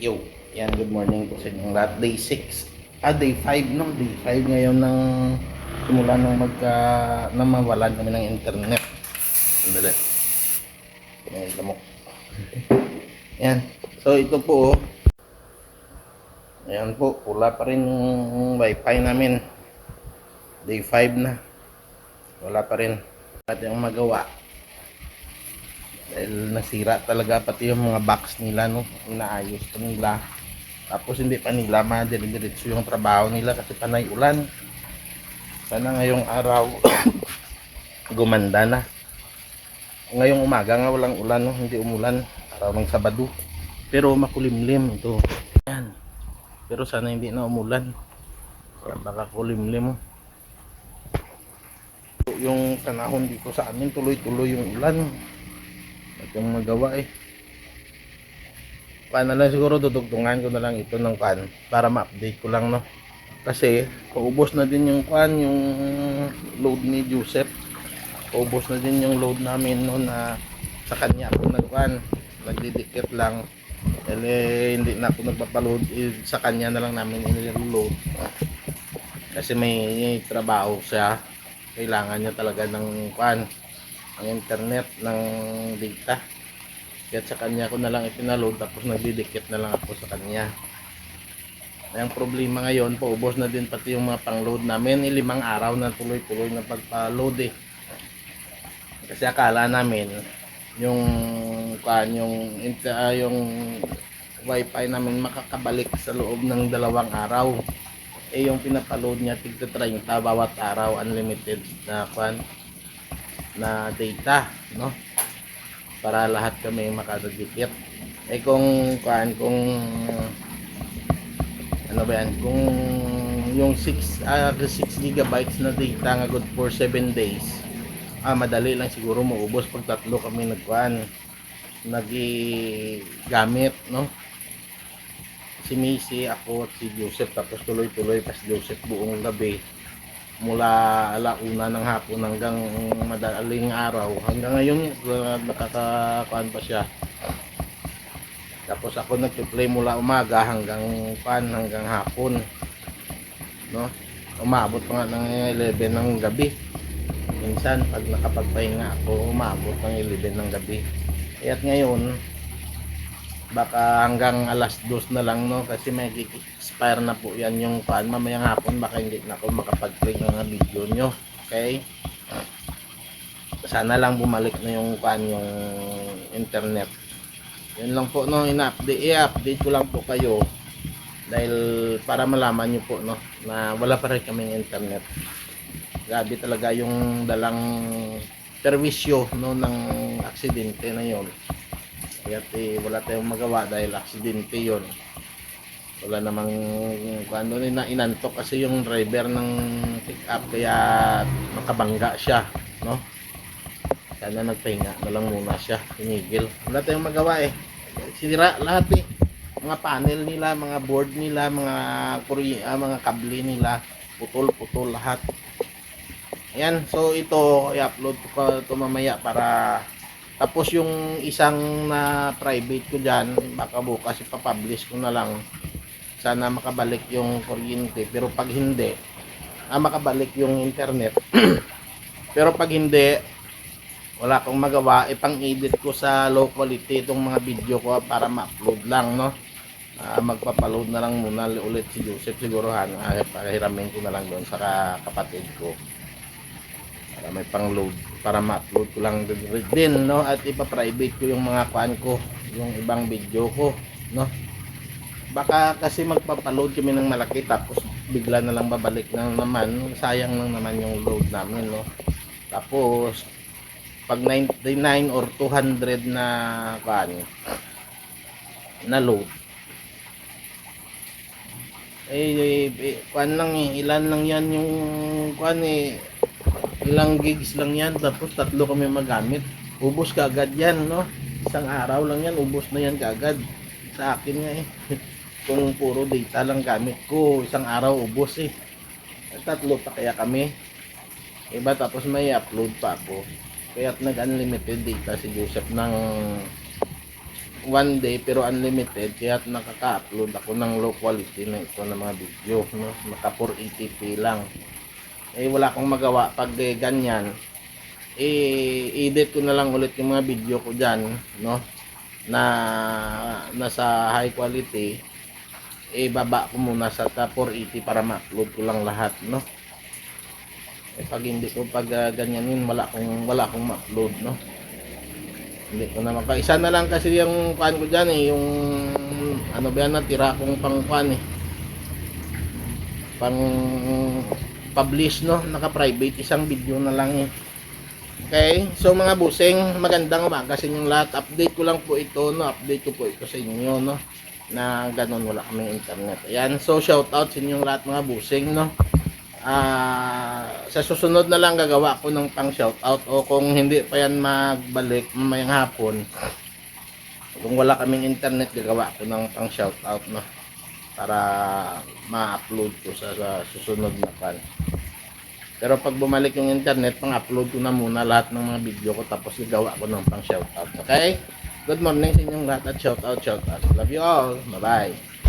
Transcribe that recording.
Yo, yan, good morning po sa inyong lahat. Day 6, ah, day 5, no? Day 5 ngayon ng simula nung magka, na mawalan kami ng internet. Sandali. May lamok. Yan. So, ito po, oh. Ayan po, pula pa rin yung wifi namin. Day 5 na. Wala pa rin. At yung magawa. Dahil nasira talaga pati yung mga box nila, no? Inaayos pa nila. Tapos hindi pa nila madire-diretso yung trabaho nila kasi panay ulan. Sana ngayong araw gumanda na. Ngayong umaga nga walang ulan, no? Hindi umulan. Araw ng Sabado. Pero makulimlim ito. Yan. Pero sana hindi na umulan. Baka kulimlim. Yung panahon dito sa amin tuloy-tuloy yung ulan. Yung magawa eh. Paano lang siguro dudugtungan ko na lang ito ng kan para ma-update ko lang no. Kasi paubos na din yung kan yung load ni Joseph. Paubos na din yung load namin no na sa kanya ako nagkan nagdidikit lang. Dahil eh, hindi na ako nagpapaload eh, sa kanya na lang namin iniload. Kasi may trabaho siya. Kailangan niya talaga ng kan ang internet ng data. Kaya sa kanya ko na lang ipinaload tapos nagdidikit na lang ako sa kanya. Ang problema ngayon, paubos na din pati yung mga pang-load namin. Eh, limang araw na tuloy-tuloy na pagpa-load eh. Kasi akala namin yung kan yung ah, yung wifi namin makakabalik sa loob ng dalawang araw. Eh yung pinapaload niya tigto 30 bawat araw unlimited na kan na data, no? Para lahat kami makadagdikit. Eh kung kuan kung ano ba yan? Kung yung 6 ah 6 gigabytes na data nga good for 7 days. Ah madali lang siguro maubos pag tatlo kami nagkuan nagi-gamit, no? Si Missy, ako at si Joseph tapos tuloy-tuloy pa si Joseph buong gabi mula alauna ng hapon hanggang madaling araw. Hanggang ngayon uh, nakakakuan pa siya. Tapos ako nagpe-play mula umaga hanggang pan hanggang hapon. No? Umabot pa nga ng 11 ng gabi. Minsan pag nakapagpahinga ako umabot ng 11 ng gabi. Kaya't ngayon baka hanggang alas 2 na lang no? Kasi may expire na po yan yung pan mamayang hapon baka hindi na ako makapag-play ng video nyo. Okay? Sana lang bumalik na yung pan yung internet. Yun lang po no? Ina-update i-update ko lang po kayo. Dahil para malaman nyo po no? Na wala pa rin kaming internet. Grabe talaga yung dalang perwisyo no ng aksidente na yon kaya eh, wala tayong magawa dahil aksidente yon wala namang ano na inantok kasi yung driver ng pick up kaya makabangga siya no? Sana nagpahinga na lang muna siya tinigil wala tayong magawa eh. Sira lahat eh. Mga panel nila mga board nila mga kuri, ah, mga kable nila. Putol putol lahat. Ayan so ito i-upload ko ito mamaya para tapos yung isang na private ko dyan, baka bukas ipapublish ko na lang. Sana makabalik yung kuryente. Pero pag hindi, ah, makabalik yung internet. Pero pag hindi, wala akong magawa. Ipang-edit ko sa low quality itong mga video ko para ma-upload lang, no? Ah, magpapaload na lang muna ulit si Joseph siguro han. Ah, pakihiramin ko na lang doon sa kapatid ko para may pang load para ma-upload ko lang din no? At ipa-private ko yung mga kuan ko yung ibang video ko no? Baka kasi magpapaload kami ng malaki tapos bigla na lang babalik na naman. Sayang lang naman yung load namin no? Tapos pag 99 or 200 na kuan na load eh, eh kuan lang eh ilan lang yan yung kuan eh ilang gigs lang yan tapos tatlo kami magamit. Ubos kaagad yan no? Isang araw lang yan ubos na yan kaagad. Sa akin nga eh. Kung puro data lang gamit ko isang araw ubos eh. Tatlo pa kaya kami. Iba tapos may upload pa ako. Kaya nag unlimited data si Joseph ng one day pero unlimited. Kaya nakaka-upload ako ng low quality na ito ng mga video no? Naka 480p lang eh wala akong magawa pag eh, ganyan. Eh edit ko na lang ulit yung mga video ko diyan no? Na nasa high quality. Eh ko muna sa ta 480 para ma-upload ko lang lahat no? Eh pag hindi ko pag ah, ganyan yun wala akong wala akong ma-upload no? Hindi ko na maka isa na lang kasi yung kuan ko diyan eh yung ano ba yan natira kong pang kuan eh. Pang publish no naka private isang video na lang eh Okay, so mga busing, magandang umaga sa inyong lahat. Update ko lang po ito, no? Update ko po ito sa inyo, no? Na ganun, wala kaming internet. Ayan, so shout out sa inyong lahat mga busing, no? Ah, sa susunod na lang gagawa ko ng pang shout out o kung hindi pa yan magbalik mamayang hapon. Kung wala kaming internet, gagawa ko ng pang shout out, no? Para ma-upload ko sa, sa susunod na pan. Pero pag bumalik yung internet, pang-upload ko na muna lahat ng mga video ko tapos gagawa ko ng pang shoutout. Okay? Good morning sa inyong lahat at shoutout, shoutout. Love you all. Bye-bye.